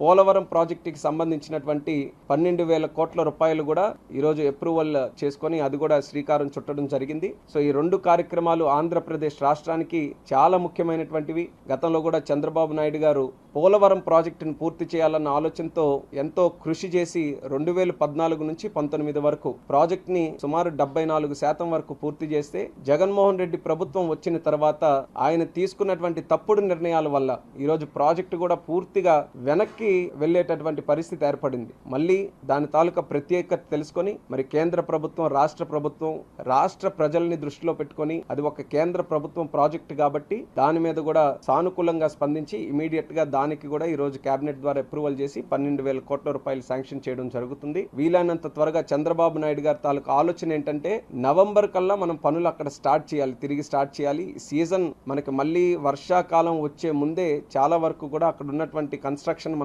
పోలవరం ప్రాజెక్టుకి సంబంధించినటువంటి పన్నెండు వేల కోట్ల రూపాయలు కూడా ఈరోజు అప్రూవల్ చేసుకొని అది కూడా శ్రీకారం చుట్టడం జరిగింది. సో ఈ రెండు కార్యక్రమాలు ఆంధ్రప్రదేశ్ రాష్ట్రానికి చాలా ముఖ్యమైనటువంటివి. గతంలో కూడా చంద్రబాబు నాయుడు గారు పోలవరం ప్రాజెక్టును పూర్తి చేయాలన్న ఆలోచనతో ఎంతో కృషి చేసి రెండు వేల పద్నాలుగు నుంచి పంతొమ్మిది వరకు ప్రాజెక్ట్ని సుమారు డెబ్బై నాలుగు శాతం వరకు పూర్తి చేస్తే జగన్మోహన్ రెడ్డి ప్రభుత్వం వచ్చిన తర్వాత ఆయన తీసుకున్నటువంటి తప్పుడు నిర్ణయాల వల్ల ఈరోజు ప్రాజెక్టు కూడా పూర్తిగా వెనక్కి వెళ్ళేటటువంటి పరిస్థితి ఏర్పడింది. మళ్ళీ దాని తాలూకా ప్రత్యేకత తెలుసుకొని మరి కేంద్ర ప్రభుత్వం రాష్ట్ర ప్రభుత్వం రాష్ట్ర ప్రజల్ని దృష్టిలో పెట్టుకొని అది ఒక కేంద్ర ప్రభుత్వం ప్రాజెక్ట్ కాబట్టి దాని మీద కూడా సానుకూలంగా స్పందించి ఇమీడియట్గా దానికి కూడా ఈ రోజు కేబినెట్ ద్వారా అప్రూవల్ చేసి పన్నెండు వేల కోట్ల రూపాయలు శాంక్షన్ చేయడం జరుగుతుంది. వీలైనంత త్వరగా చంద్రబాబు నాయుడు గారి తాలూకా ఆలోచన ఏంటంటే నవంబర్ కల్లా మనం పనులు అక్కడ స్టార్ట్ చేయాలి తిరిగి స్టార్ట్ చేయాలి. సీజన్ మనకి మళ్ళీ వర్షాకాలం వచ్చే ముందే చాలా వరకు కూడా అక్కడ ఉన్నటువంటి కన్స్ట్రక్షన్